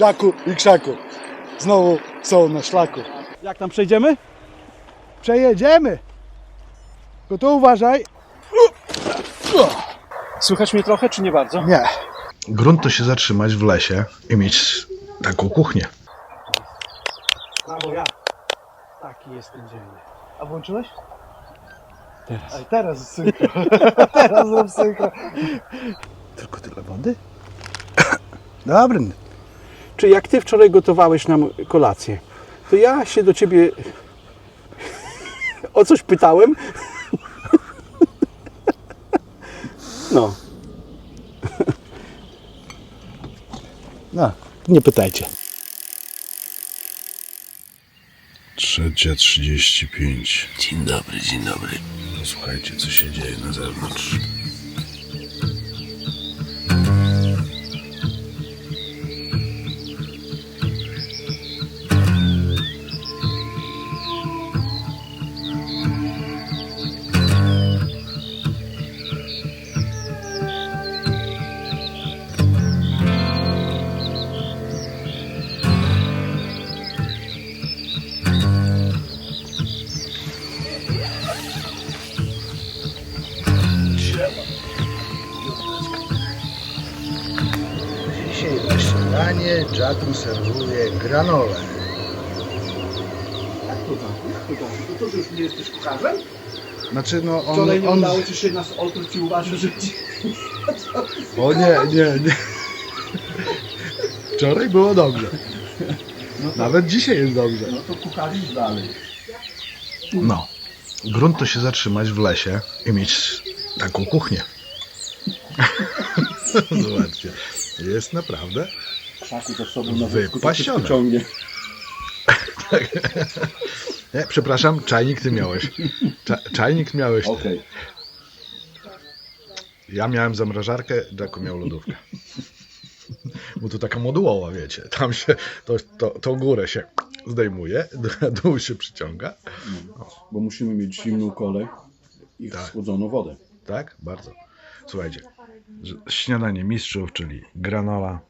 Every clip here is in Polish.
Jacku i Krzaku. Znowu są na szlaku. Jak tam przejdziemy? Przejedziemy. Tylko tu uważaj. Słychać mnie trochę, czy nie bardzo? Nie. Grunt to się zatrzymać w lesie i mieć taką kuchnię. Brawo ja. Taki jest ten dzielny. A włączyłeś? Teraz. Ej, teraz synchro. teraz zrób synchro. Tylko tyle wody? Dobry. Czy jak ty wczoraj gotowałeś nam kolację, to ja się do ciebie o coś pytałem? No. No, nie pytajcie. Trzecia trzydzieści pięć. Dzień dobry, dzień dobry. Słuchajcie, co się dzieje na zewnątrz. Jacku serwuje granolę. Jak to tak? Jak to tak? To, to już nie jesteś kucharzem? Znaczy no on... Wczoraj nie on... udało ci się nas otruć i uważasz, że ci... O nie, nie, nie. Wczoraj było dobrze. Nawet dzisiaj jest dobrze. No to kucharzysz dalej. No. Grunt to się zatrzymać w lesie i mieć taką kuchnię. Zobaczcie. Jest naprawdę. Krzaku to sobą na Wypasione. ciągnie. Nie, przepraszam, czajnik ty miałeś. Cza, czajnik miałeś ty. Okej. Ja miałem zamrażarkę, Jacku miał lodówkę. Bo to taka modułowa, wiecie. Tam się, to, to, tą górę się zdejmuje, dół się przyciąga. Bo musimy mieć zimną kolę i Tak. schłodzoną wodę. Tak? Bardzo. Słuchajcie, że śniadanie mistrzów, czyli granola,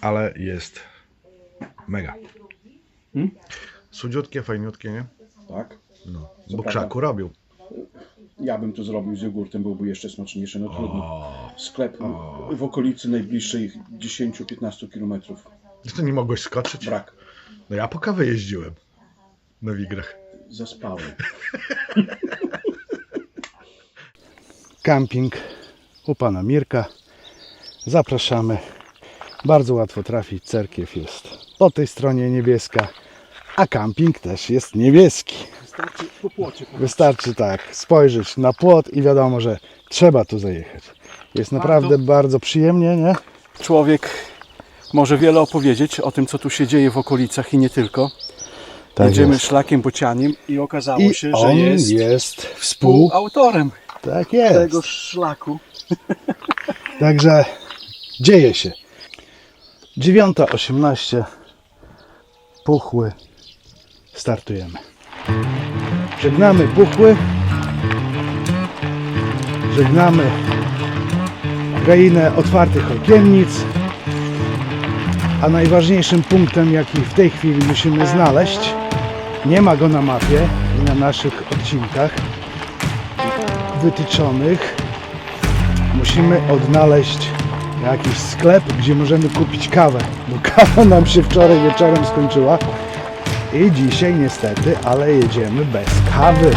ale jest mega. Hmm? Sudziutkie, fajniutkie, nie? Tak? No. Bo prawda. krzaku robił. Ja bym to zrobił z jogurtem, byłby jeszcze smaczniejszy, no trudno. O, Sklep w okolicy najbliższych 10-15 km. to nie mogłeś skoczyć? Brak. No ja po kawę jeździłem. Na wigrach. Zaspałem. Camping u pana Mirka. Zapraszamy. Bardzo łatwo trafić. Cerkiew jest po tej stronie niebieska, a camping też jest niebieski. Wystarczy po płocie. Wystarczy tak spojrzeć na płot i wiadomo, że trzeba tu zajechać. Jest naprawdę bardzo przyjemnie, nie? Człowiek może wiele opowiedzieć o tym, co tu się dzieje w okolicach i nie tylko. Tak Jedziemy jest. szlakiem bocianim i okazało I się, że jest, jest współ... współautorem Tak jest. tego szlaku. Także dzieje się. 9.18 Puchły. Startujemy. Żegnamy Puchły. Żegnamy krainę otwartych okiennic. A najważniejszym punktem, jaki w tej chwili musimy znaleźć, nie ma go na mapie i na naszych odcinkach wytyczonych, musimy odnaleźć jakiś sklep, gdzie możemy kupić kawę, bo kawa nam się wczoraj wieczorem skończyła i dzisiaj niestety, ale jedziemy bez kawy.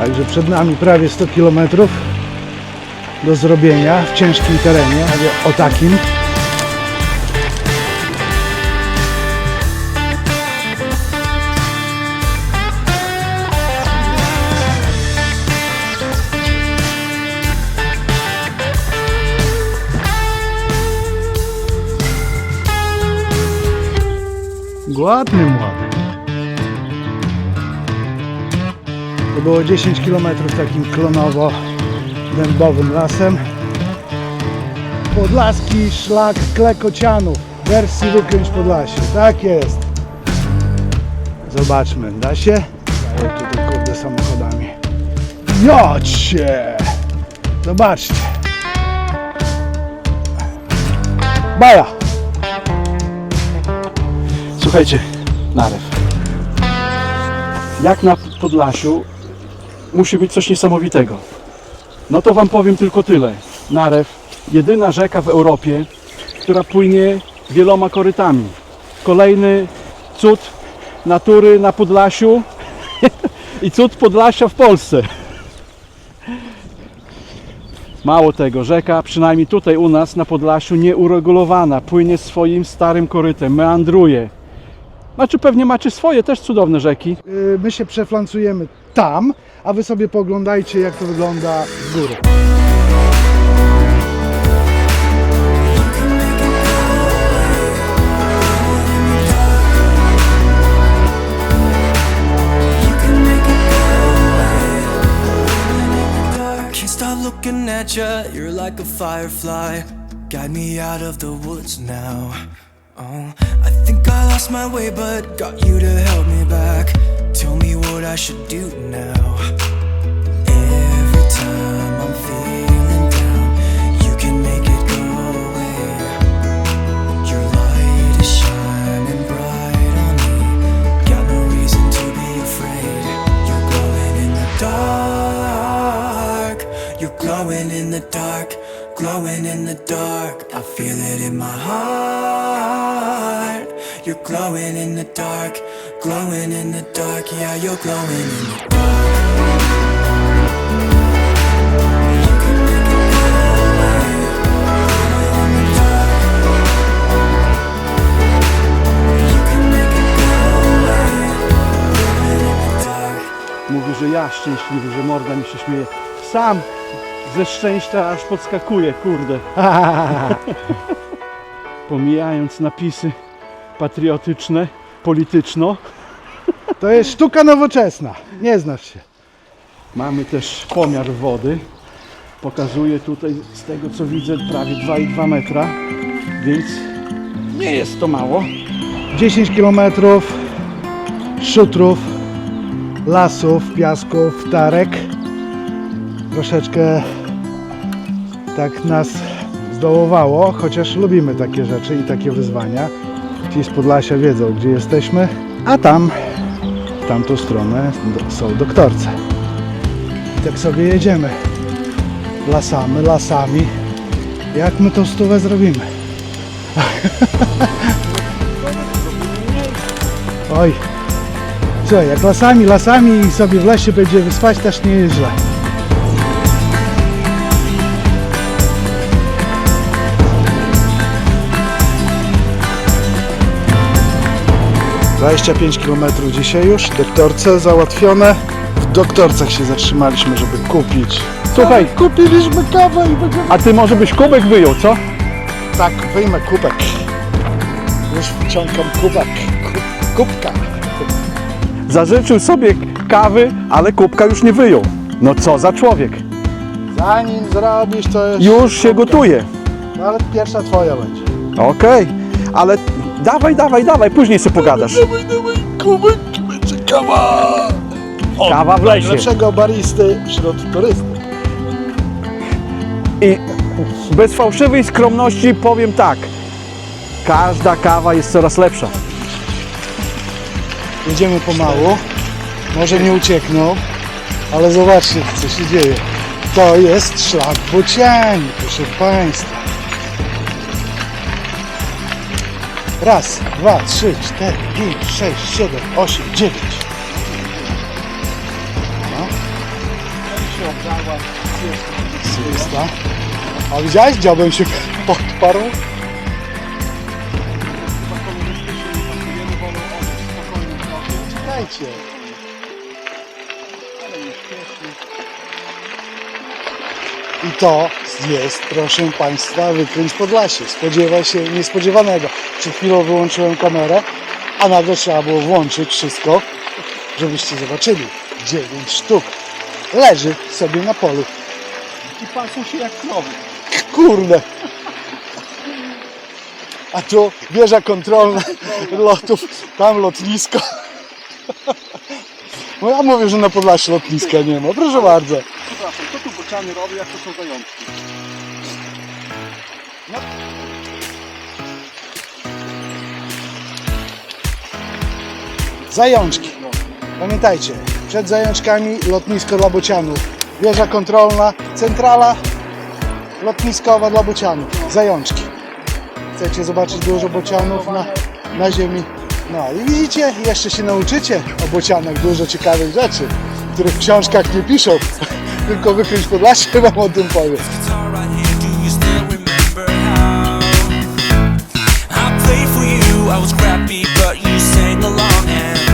Także przed nami prawie 100 km do zrobienia w ciężkim terenie, o takim. Ładny młody. To było 10 km takim klonowo-dębowym lasem. Podlaski szlak Klekocianów wersji Wykręć Podlasie. Tak jest. Zobaczmy, da się? Daję tutaj kurde samochodami. Jocie! Zobaczcie. Baja! Słuchajcie, narew. Jak na Podlasiu musi być coś niesamowitego. No to wam powiem tylko tyle. Narew, jedyna rzeka w Europie, która płynie wieloma korytami. Kolejny cud natury na Podlasiu i cud Podlasia w Polsce. Mało tego, rzeka, przynajmniej tutaj u nas na Podlasiu, nieuregulowana, płynie swoim starym korytem, meandruje. Znaczy pewnie macie swoje też cudowne rzeki. Yy, My się przeflancujemy tam, a wy sobie pooglądajcie jak to wygląda z góry. Can't stop looking at you, you're like a firefly. Guide me out of the woods now. Oh, I think I lost my way, but got you to help me back. Tell me what I should do now. Every time I'm feeling down, you can make it go away. Your light is shining bright on me. Got no reason to be afraid. You're glowing in the dark. You're glowing in the dark. Glowing in the dark. I feel it in my heart. You're glowing in the dark. Glowing in the dark. Yeah, you're glowing in the dark. Mówi, że ja szczęśliwy, że morda mi się śmieje. Sam ze szczęścia aż podskakuje, kurde. Pomijając napisy patriotyczne, polityczno, To jest sztuka nowoczesna. Nie znasz się. mamy też pomiar wody. Pokazuje tutaj z tego co widzę prawie 2,2 metra, więc nie jest to mało. 10 km szutrów, lasów, piasków, tarek. Troszeczkę tak nas zdołowało, chociaż lubimy takie rzeczy i takie wyzwania. Ci z Podlasia wiedzą, gdzie jesteśmy, a tam, w tamtą stronę są doktorce. I tak sobie jedziemy lasami, lasami. Jak my tą stówę zrobimy? Oj, co, jak lasami, lasami i sobie w lesie będziemy spać, też nie jest źle. Dwadzieścia pięć km dzisiaj już, doktorce załatwione. W doktorcach się zatrzymaliśmy, żeby kupić. Słuchaj, Kupiliśmy kawę i będziemy... a ty może byś kubek wyjął, co? Tak, wyjmę kubek. Już wciągam kubek. Ku- Kubka. Zażyczył sobie kawy, ale kubka już nie wyjął. No co za człowiek. Zanim zrobisz, to jeszcze... Już się gotuje. No ale pierwsza twoja będzie. Okej, ale dawaj, dawaj, dawaj, później sobie pogadasz. Dawaj, dawaj, kubek, będzie kawa! Kawa w lesie. Lepszego baristy wśród turystów. I bez fałszywej skromności powiem tak. Każda kawa jest coraz lepsza. Jedziemy pomału. Może nie uciekną, ale zobaczcie, co się dzieje. To jest szlak bociani, proszę Państwa. Raz, dwa, trzy, cztery, pięć, sześć, siedem, osiem, dziewięć. No. Trzysta. A widziałeś, dziobem się podparł? Czekajcie. I to jest, proszę Państwa, wykręć Podlasie. Spodziewa się niespodziewanego. Przed chwilą wyłączyłem kamerę, a nagle trzeba było włączyć wszystko, żebyście zobaczyli. Dziewięć sztuk leży sobie na polu. I pasą się jak krowy. Kurde! A tu wieża kontrolna lotów, tam lotnisko. No ja mówię, że na Podlasiu lotniska nie ma. Proszę bardzo. Przepraszam, co tu bociany robi, jak to są zajączki? Zajączki. Pamiętajcie, przed zajączkami lotnisko dla bocianów. Wieża kontrolna, centrala lotniskowa dla bocianów. Zajączki. Chcecie zobaczyć dużo bocianów na, na ziemi? No i widzicie, jeszcze się nauczycie o bocianach dużo ciekawych rzeczy, których w książkach nie piszą. Tylko wykręć Podlasie wam o tym powie. guitar right here, do you still remember how? I played for you, I was crappy, but you sang along and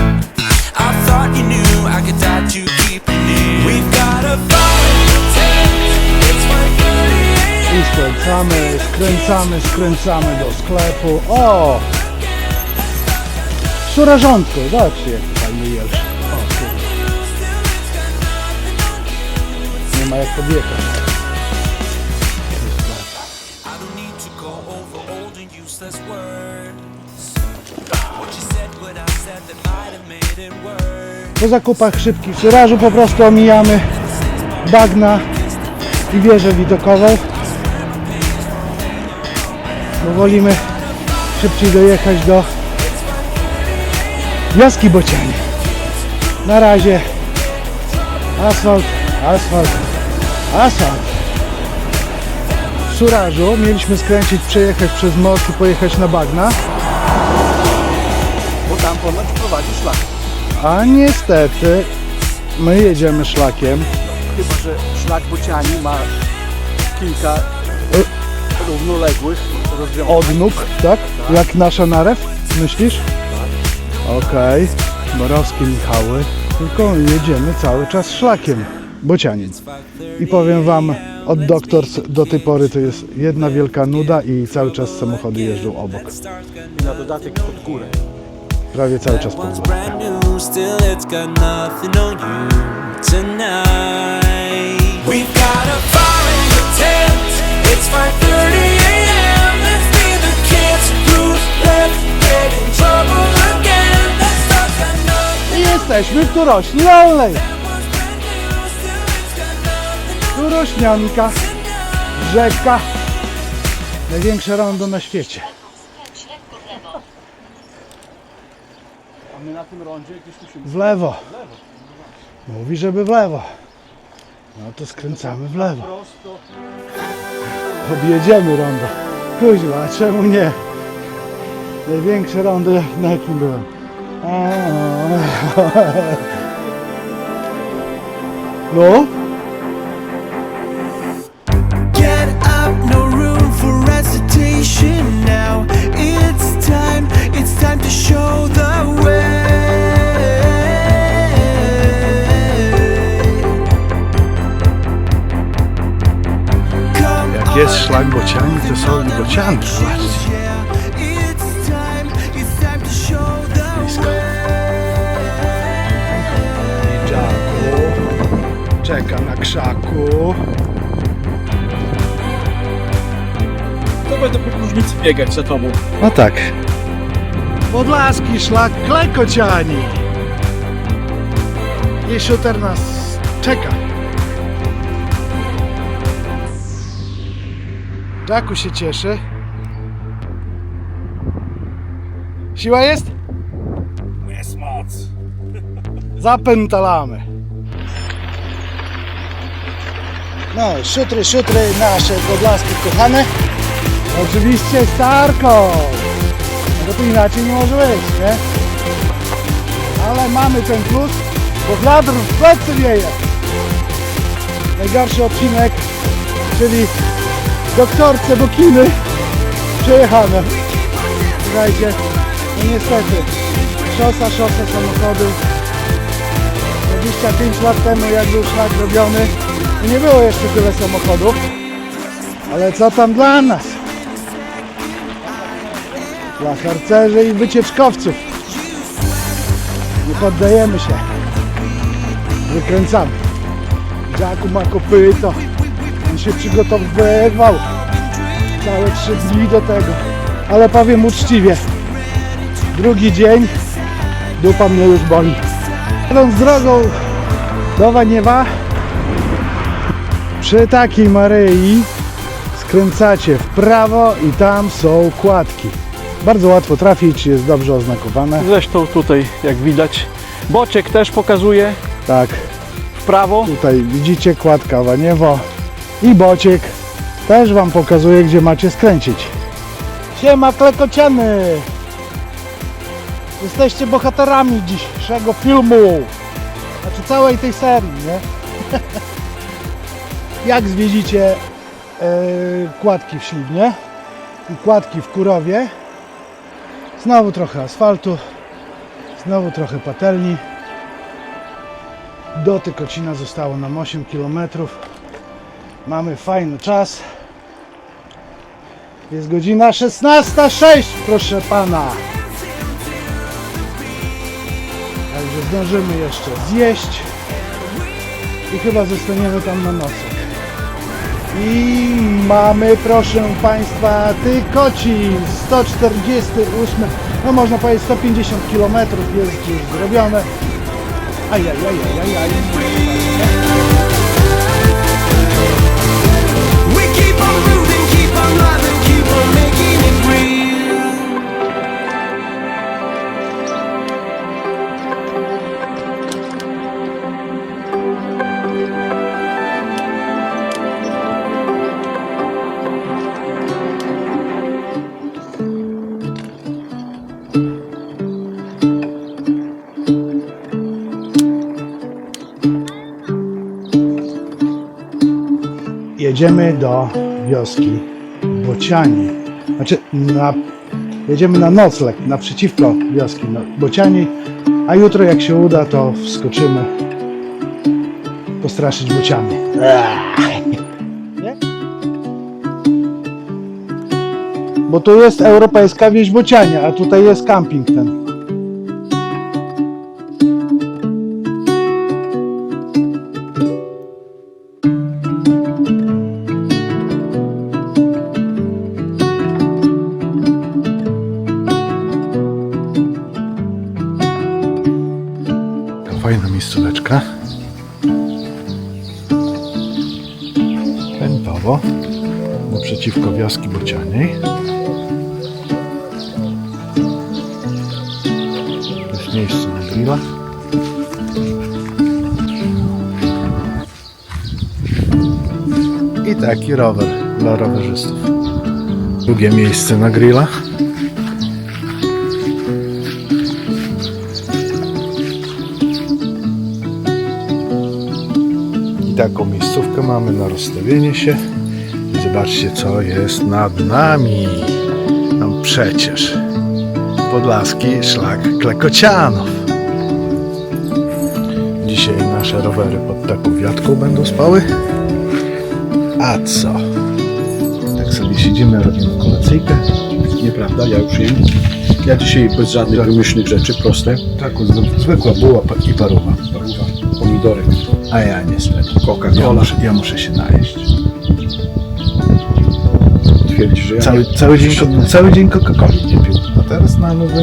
made it worse. Po zakupach szybkich w Szurażu po prostu omijamy bagna i wieżę widokową. Bo wolimy szybciej dojechać do wioski Bocianie. Na razie asfalt, asfalt, asfalt. W Szurażu mieliśmy skręcić, przejechać przez most i pojechać na bagna. Bo tam ponoć prowadzi szlak. A niestety my jedziemy szlakiem. Chyba, że szlak Bociani ma kilka równoległych rozwiązań. Odnóg, tak? Jak nasza narew, myślisz? Okej, Borowskie Michały. Tylko jedziemy cały czas szlakiem. Bocianin. I powiem wam, od Doctors do tej pory to jest jedna wielka nuda i cały czas samochody jeżdżą obok. I na dodatek pod górę. Prawie cały czas pod górę. brand new, still it's got nothing on you tonight. We've got a fire in the tent. It's 5:30 a.m. Let's be the kids who's left get in trouble again. Let's start the night. I jesteśmy w Turośni Dolnej. Turośnianka, rzeka, największe rondo na świecie. A my na tym rondzie gdzieś musimy... W lewo. Mówi, żeby w lewo. No to skręcamy w lewo. Objedziemy rondo. Kuźwa, a czemu nie? Największe rondo, jak- na jakim byłem. No? Dziaku. Czeka na krzaku. To będę po próżnicy biegać za tobą. No tak. Podlaski szlak klekociani. I shooter czeka. Jacku się cieszy. Siła jest? Jest moc. Zapętalamy. No, szutry, szutry nasze podlaski kochane. Oczywiście Starko. No to inaczej nie może być, nie? Ale mamy ten plus, bo wiatr w plecy wieje. Najgorszy odcinek, czyli doktorce Bokiny przejechane. Słuchajcie, no niestety, szosa, szosa samochody. 25 lat temu jak był szlak robiony, nie było jeszcze tyle samochodów. Ale co tam dla nas? Dla harcerzy i wycieczkowców. Nie poddajemy się. Wykręcamy. Jaku ma kopyto. On się przygotowywał. Całe trzy dni do tego. Ale powiem uczciwie. Drugi dzień dupa mnie już boli. Jadąc drogą do Waniewa przy takiej Maryi skręcacie w prawo i tam są kładki. Bardzo łatwo trafić, jest dobrze oznakowane. Zresztą tutaj, jak widać, boczek też pokazuje Tak, w prawo. tutaj widzicie kładka waniewo i bociek też Wam pokazuje, gdzie macie skręcić. Siema klekociany! Jesteście bohaterami dzisiejszego filmu. Znaczy całej tej serii, nie? Jak zwiedzicie e, kładki w Śliwnie i kładki w Kurowie, znowu trochę asfaltu, znowu trochę patelni. Do Tykocina zostało nam 8 km. Mamy fajny czas. Jest godzina 16.06, proszę pana. Także zdążymy jeszcze zjeść i chyba zostaniemy tam na nocek. I mamy, proszę Państwa, Tykocin 148, no można powiedzieć 150 km jest już zrobione. Ajajajajajaj. We jedziemy do wioski Bociani. Znaczy, na, jedziemy na nocleg naprzeciwko wioski no, Bociani, a jutro jak się uda, to wskoczymy postraszyć bociany. Bo tu jest europejska wieś Bociania, a tutaj jest camping ten. Naprzeciwko wioski Bocianiej. Jest miejsce na grilla. I taki rower dla rowerzystów. Drugie miejsce na grilla. I taką miejscówkę mamy na rozstawienie się. Zobaczcie, co jest nad nami. No przecież podlaski szlak Klekocianów. Dzisiaj nasze rowery pod taką wiatką będą spały. A co? Tak sobie siedzimy, robimy kolacyjkę. Nieprawda, ja już jem. Ja dzisiaj bez żadnych wymyślnych rzeczy, proste. Zwy- zwykła buła i paruwa. Pomidory. A ja niestety. Ja Coca-Cola. muszę, ja muszę się najeść. Twierdzi, że ja Cały, nie- cały, dzień, co- cały dzień Coca-Coli nie pił. A teraz na nowy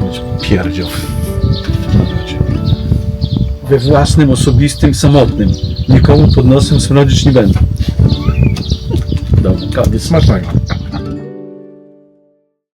będzie pierdział. we własnym, osobistym, samotnym. Nikomu pod nosem smrodzić nie będę. Dobra, kawy Smacznego.